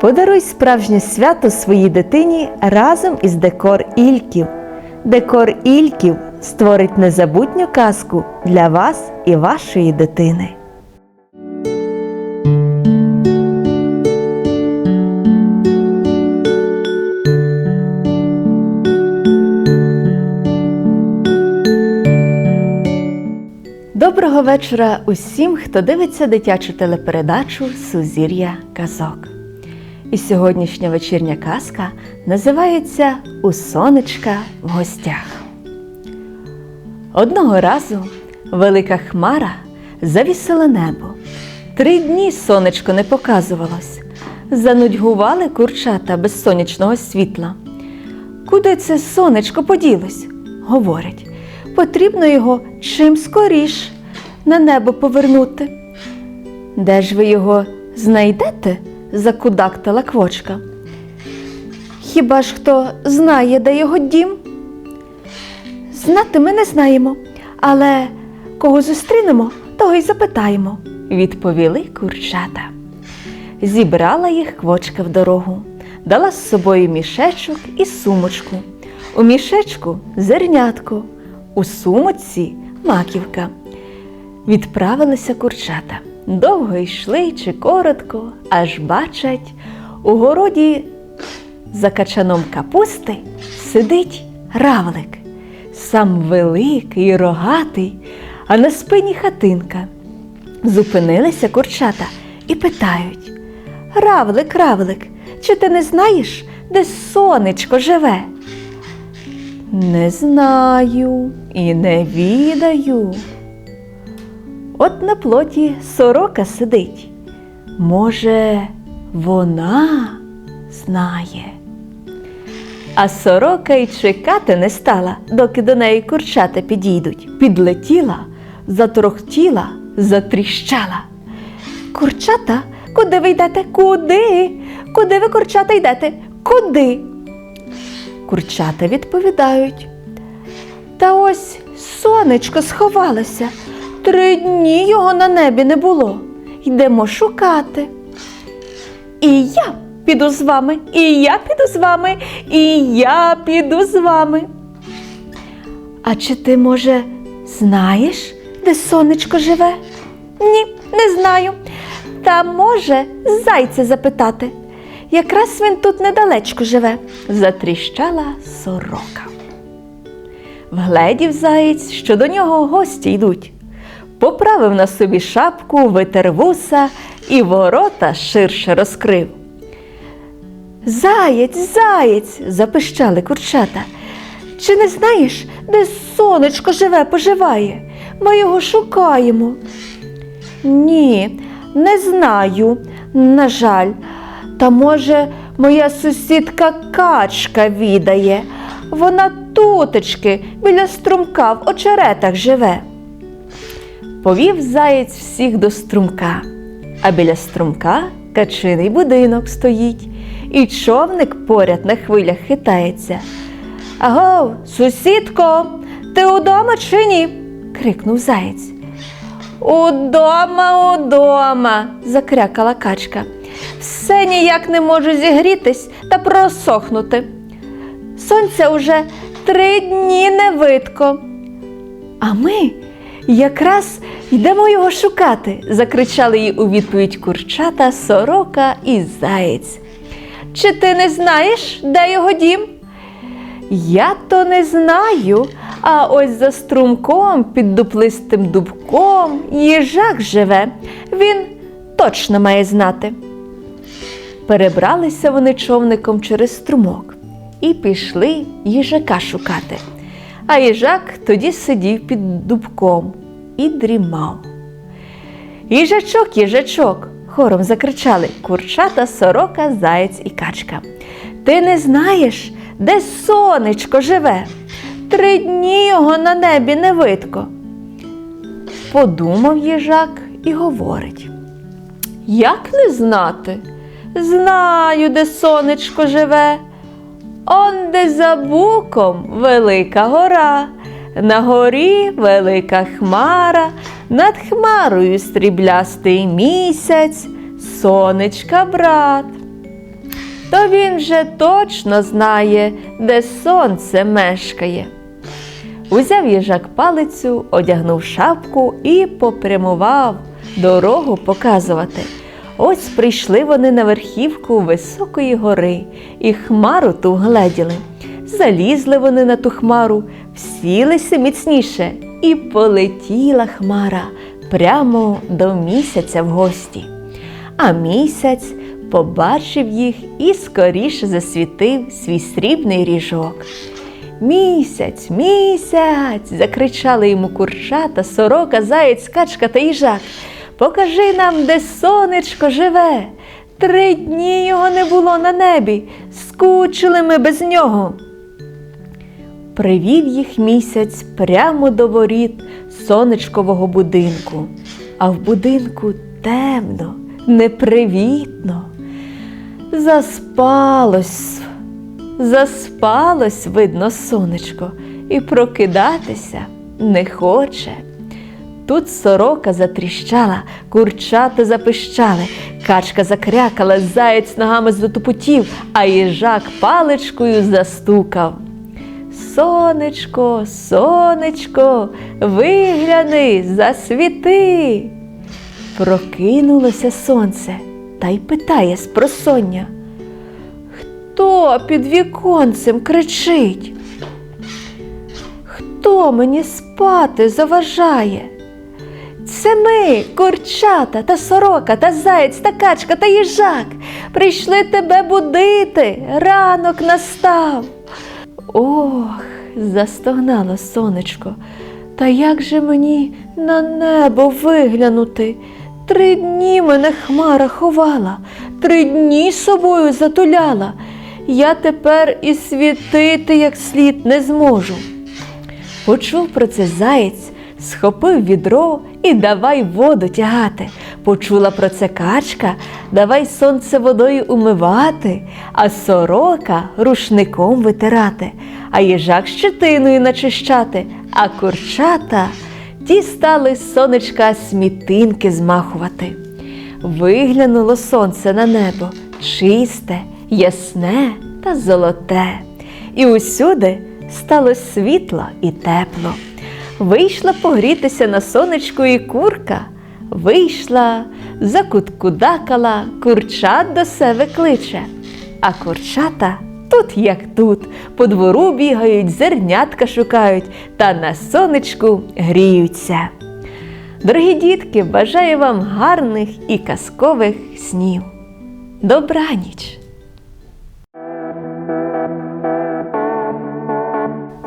Подаруй справжнє свято своїй дитині разом із декор Ільків. Декор Ільків створить незабутню казку для вас і вашої дитини. Доброго вечора усім, хто дивиться дитячу телепередачу Сузір'я казок. І сьогоднішня вечірня казка називається У сонечка в гостях. Одного разу велика хмара завісила небо. Три дні сонечко не показувалось. Занудьгували курчата без сонячного світла. Куди це сонечко поділось? Говорять, потрібно його чим скоріш на небо повернути. Де ж ви його знайдете? Закудактала квочка. Хіба ж хто знає, де його дім? Знати ми не знаємо, але кого зустрінемо, того й запитаємо, відповіли курчата. Зібрала їх квочка в дорогу, дала з собою мішечок і сумочку. У мішечку зернятко, у сумочці маківка. Відправилися курчата. Довго йшли чи коротко, аж бачать, у городі за качаном капусти сидить равлик, сам великий, рогатий, а на спині хатинка. Зупинилися курчата і питають Равлик, равлик, чи ти не знаєш, де сонечко живе? Не знаю і не відаю. От на плоті сорока сидить. Може, вона знає. А сорока й чекати не стала, доки до неї курчата підійдуть. Підлетіла, заторохтіла, затріщала. Курчата, куди ви йдете? Куди? Куди ви курчата йдете? Куди? Курчата відповідають. Та ось сонечко сховалося. Три дні його на небі не було. Йдемо шукати. І я піду з вами, і я піду з вами, і я піду з вами. А чи ти, може, знаєш, де сонечко живе? Ні, не знаю. Та може зайця запитати. Якраз він тут недалечко живе, затріщала сорока. Вгледів заєць, що до нього гості йдуть. Поправив на собі шапку, витер вуса і ворота ширше розкрив. Заєць, заєць, запищали курчата. Чи не знаєш, де сонечко живе, поживає? Ми його шукаємо. Ні, не знаю, на жаль. Та може, моя сусідка качка відає. Вона тутечки біля струмка в очеретах живе. Повів заєць всіх до струмка, а біля струмка качиний будинок стоїть, і човник поряд на хвилях хитається. Агов, сусідко, ти удома чи ні? крикнув заєць. Удома, удома, закрякала качка. Все ніяк не можу зігрітись та просохнути. Сонця уже три дні не видко. А ми якраз йдемо його шукати, закричали їй у відповідь курчата, сорока і заєць. Чи ти не знаєш, де його дім? Я то не знаю, а ось за струмком під дуплистим дубком їжак живе. Він точно має знати. Перебралися вони човником через струмок і пішли їжака шукати. А їжак тоді сидів під дубком і дрімав. Їжачок, їжачок, хором закричали курчата, сорока, заєць і качка. Ти не знаєш, де сонечко живе? Три дні його на небі не видко. Подумав їжак і говорить. Як не знати? Знаю, де сонечко живе. Он де за буком велика гора, на горі велика хмара, над хмарою стріблястий місяць, сонечка брат. то він вже точно знає, де сонце мешкає. Узяв їжак палицю, одягнув шапку і попрямував дорогу показувати. Ось прийшли вони на верхівку високої гори і хмару ту гледіли. Залізли вони на ту хмару, всілися міцніше, і полетіла хмара прямо до місяця в гості. А місяць побачив їх і скоріше засвітив свій срібний ріжок. Місяць, місяць. закричали йому курчата, сорока, заєць, качка та їжак. Покажи нам, де сонечко живе. Три дні його не було на небі, скучили ми без нього. Привів їх місяць прямо до воріт сонечкового будинку, а в будинку темно, непривітно. Заспалось, заспалось, видно, сонечко, і прокидатися не хоче. Тут сорока затріщала, курчата запищали, качка закрякала, заєць ногами затупотів, а їжак паличкою застукав. Сонечко, сонечко, вигляни, засвіти. Прокинулося сонце та й питає з просоння. Хто під віконцем кричить? Хто мені спати заважає? Це ми, курчата та сорока, та заєць, та качка, та їжак. Прийшли тебе будити, ранок настав. Ох, застогнало сонечко. Та як же мені на небо виглянути? Три дні мене хмара ховала, три дні собою затуляла. Я тепер і світити як слід не зможу. Почув про це заєць, схопив відро і давай воду тягати. Почула про це качка, давай сонце водою умивати, а сорока рушником витирати, а їжак щетиною начищати, а курчата ті стали сонечка смітинки змахувати. Виглянуло сонце на небо чисте, ясне та золоте, і усюди стало світло і тепло. Вийшла погрітися на сонечку і курка, вийшла, закуткудакала, курчат до себе кличе. А курчата тут як тут, по двору бігають, зернятка шукають та на сонечку гріються. Дорогі дітки, бажаю вам гарних і казкових снів. Добраніч!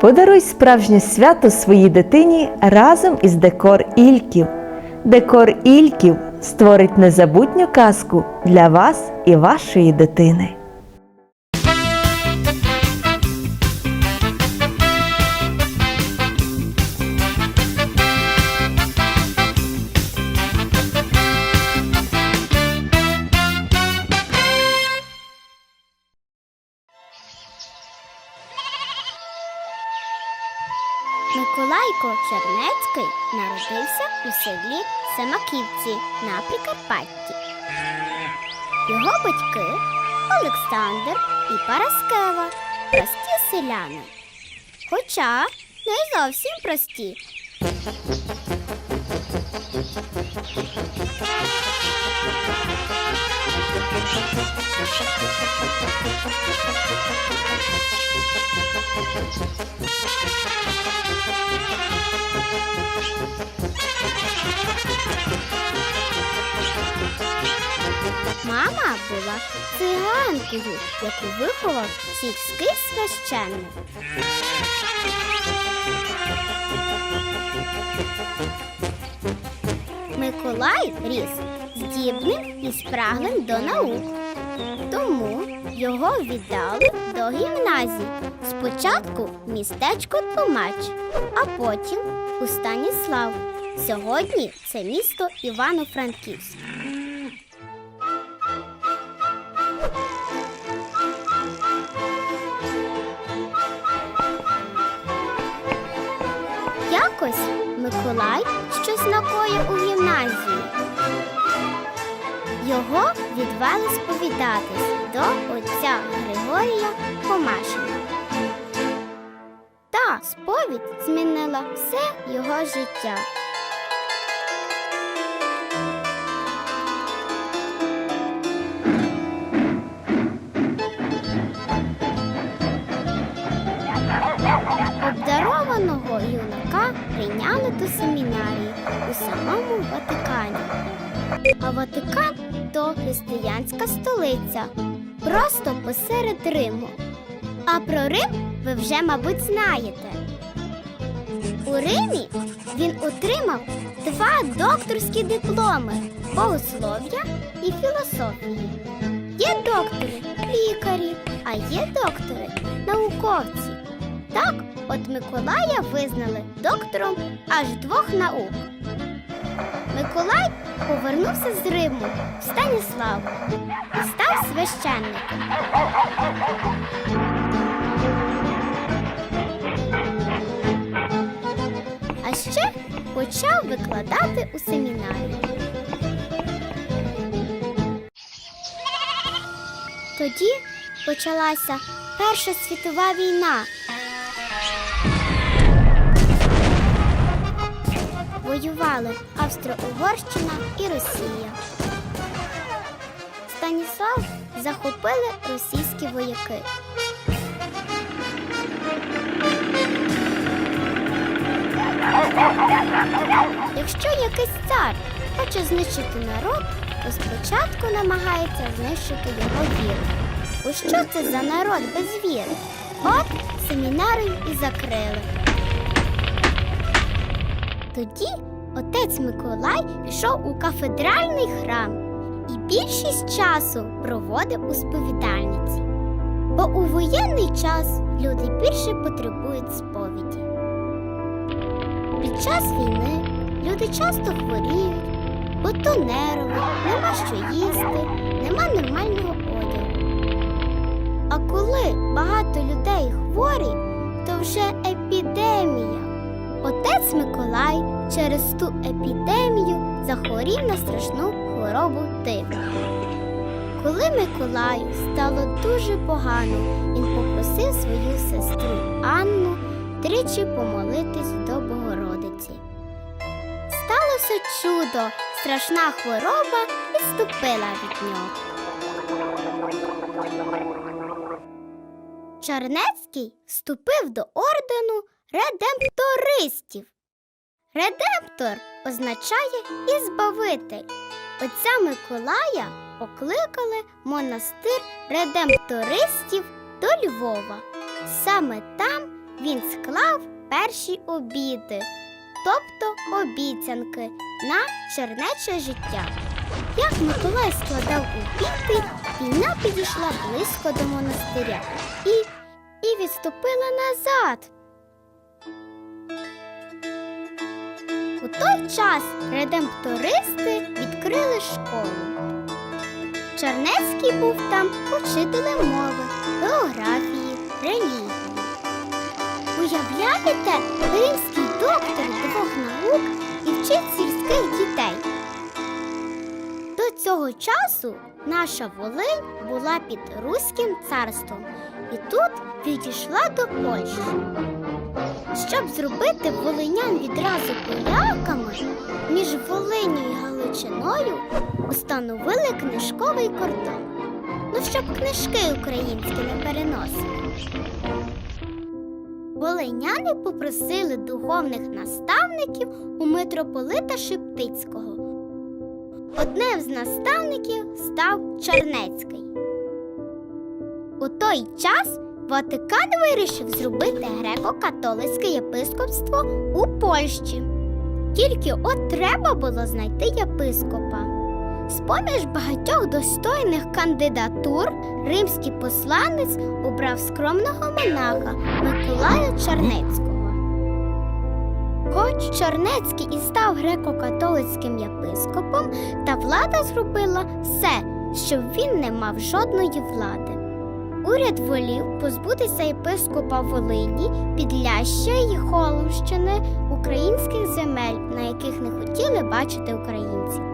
Подаруй справжнє свято своїй дитині разом із декор Ільків. Декор Ільків створить незабутню казку для вас і вашої дитини. Миколайко Чернецький народився у селі Семаківці на Прикарпатті. Його батьки Олександр і Параскева прості селяни. Хоча не зовсім прості. Мама була циганкою, яку виховав сільський священник. Миколай ріс здібним і спраглим до наук. Тому його віддали до гімназії. Спочатку містечко Тлумач, а потім у Станіслав. Сьогодні це місто Івано-Франківськ. Якось Миколай щось накоїв у гімназії. Його відвели сповідатись до отця Григорія Помашина. Та сповідь змінила все його життя. Обдарованого юнака прийняли до семінарії у самому Ватикані. А Ватикан то християнська столиця, просто посеред Риму. А про Рим ви вже, мабуть, знаєте. У Римі він отримав два докторські дипломи богослов'я і філософії. Є доктори лікарі, а є доктори науковці. Так, от Миколая визнали доктором аж двох наук. Миколай повернувся з Риму в Станіслав і став священником. Ще почав викладати у семінарії. Тоді почалася Перша світова війна. Воювали Австро-Угорщина і Росія. Станіслав захопили російські вояки. Якщо якийсь цар хоче знищити народ, то спочатку намагається знищити його віру. Бо що це за народ без віри? От семінарію і закрили. Тоді отець Миколай пішов у кафедральний храм і більшість часу проводив у сповідальниці. Бо у воєнний час люди більше потребують сповіді. Під час війни люди часто хворіють, бо то нерви, нема що їсти, нема нормального одягу. А коли багато людей хворі, то вже епідемія. Отець Миколай через ту епідемію захворів на страшну хворобу тифу. Коли Миколаю стало дуже погано, він попросив свою сестру Анну тричі помолитись до Богородиці. Сталося чудо, страшна хвороба відступила від нього. Чернецький вступив до ордену редемптористів. Редемптор означає ізбавитель. Отця Миколая покликали монастир редемптористів до Львова. Саме там він склав перші обіди, тобто обіцянки на чернече життя. Як Миколай складав обіди, війна підійшла близько до монастиря і, і відступила назад. У той час редемптористи відкрили школу. Чернецький був там учителем мови, географії, релігії. Уявляєте, римський доктор двох наук і вчить сільських дітей. До цього часу наша Волинь була під Руським царством і тут відійшла до Польщі. Щоб зробити волинян відразу поляками, між Волиню і Галичиною установили книжковий кордон. Ну, щоб книжки українські не переносили. Волиняни попросили духовних наставників у митрополита Шептицького. Одним з наставників став Чернецький. У той час Ватикан вирішив зробити греко-католицьке єпископство у Польщі. Тільки от треба було знайти єпископа. З-поміж багатьох достойних кандидатур римський посланець обрав скромного монаха Миколая Чернецького. Хоч Чернецький і став греко-католицьким єпископом, та влада зробила все, щоб він не мав жодної влади. Уряд волів позбутися єпископа Волині, Підляща і Холмщини, українських земель, на яких не хотіли бачити українців.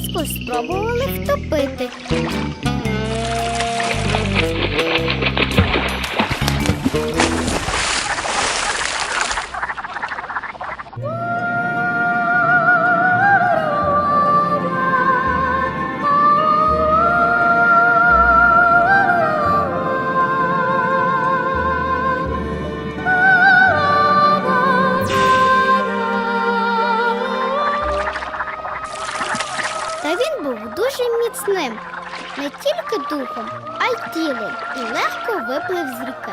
Швидко спробували втопити. Та виплив з ріки.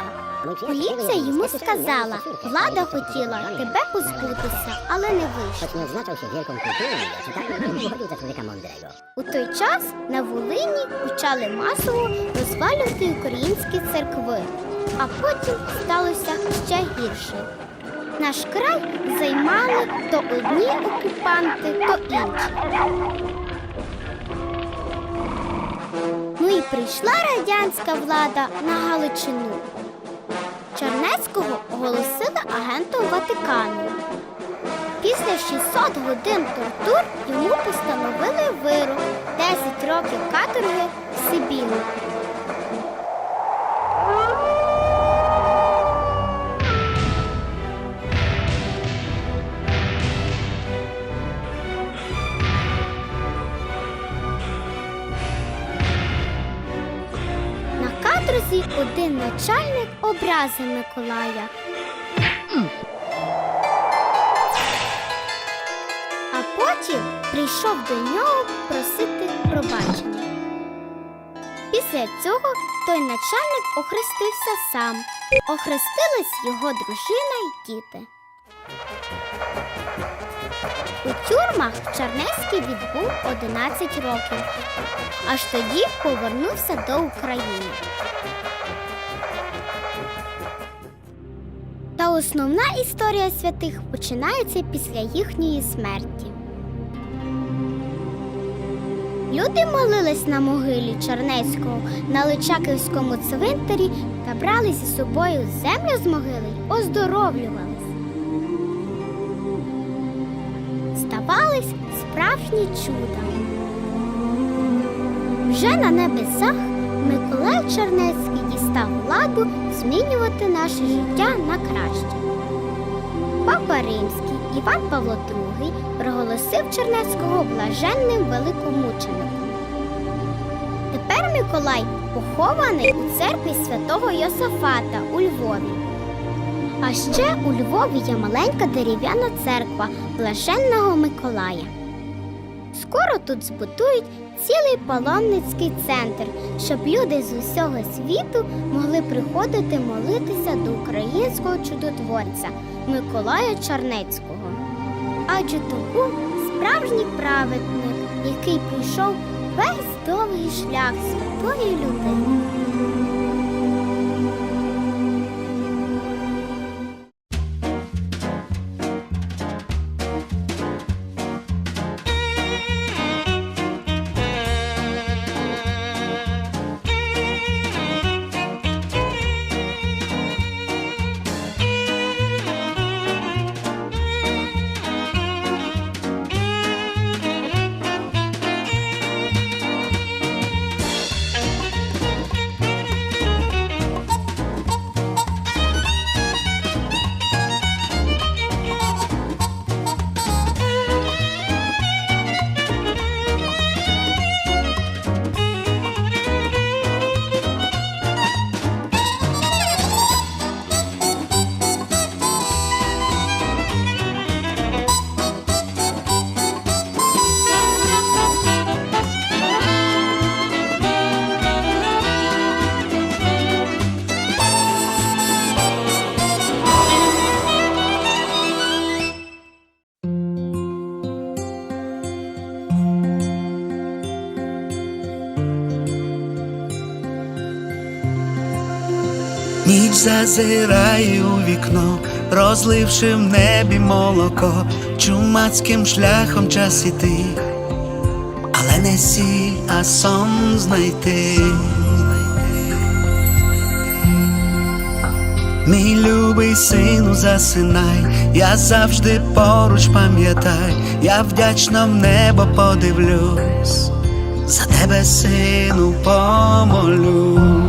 Поліція йому сказала, влада хотіла тебе позбутися, але не вийшло. У той час на Волині почали масово розвалювати українські церкви, а потім сталося ще гірше. Наш край займали то одні окупанти, то інші. Ну і прийшла радянська влада на Галичину. Чернецького оголосили агентом Ватикану. Після 600 годин тортур йому постановили вирок 10 років каторги в Сибіру. Один начальник образив Миколая. А потім прийшов до нього просити пробачення. Після цього той начальник охрестився сам. Охрестилась його дружина й діти. У тюрмах Чернецький відбув 11 років. Аж тоді повернувся до України. Та основна історія святих починається після їхньої смерті. Люди молились на могилі Чернецького на Личаківському цвинтарі та брали зі собою землю з могили оздоровлювались. Ставались справжні чуда. Вже на небесах Миколай Чернецький дістав владу змінювати наше життя на краще. Папа Римський Іван Павло II проголосив Чернецького блаженним великомучеником. Тепер Миколай похований у церкві святого Йосафата у Львові. А ще у Львові є маленька дерев'яна церква блаженного Миколая. Скоро тут збудують цілий паломницький центр, щоб люди з усього світу могли приходити молитися до українського чудотворця Миколая Чернецького. Адже то справжній праведник, який прийшов весь довгий шлях святої людини. Ніч зазирає у вікно, розливши в небі молоко, чумацьким шляхом час іти, але не сіль, а сон знайти. Мій любий сину, засинай, я завжди поруч пам'ятай, я вдячно в небо подивлюсь, за тебе, сину, помолюсь.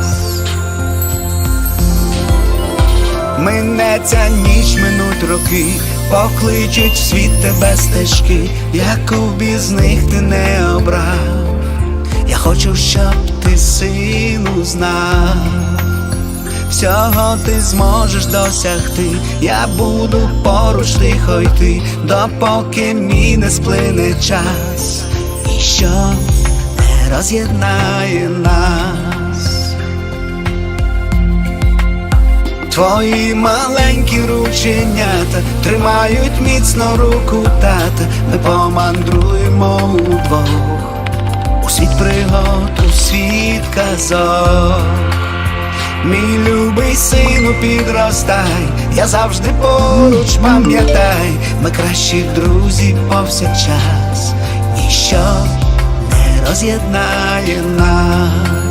Минеться ніч, минуть роки, покличуть в світ тебе стежки, яку б із них ти не обрав. Я хочу, щоб ти сину знав. Всього ти зможеш досягти, я буду поруч тихо йти, допоки мій не сплине час, ніщо не роз'єднає нас. Твої маленькі рученята тримають міцно руку тата, ми помандруємо удвох. У світ пригод, у світ казок. Мій любий сину, підростай, я завжди поруч пам'ятай, ми кращі друзі повсякчас, ніщо не роз'єднає нас.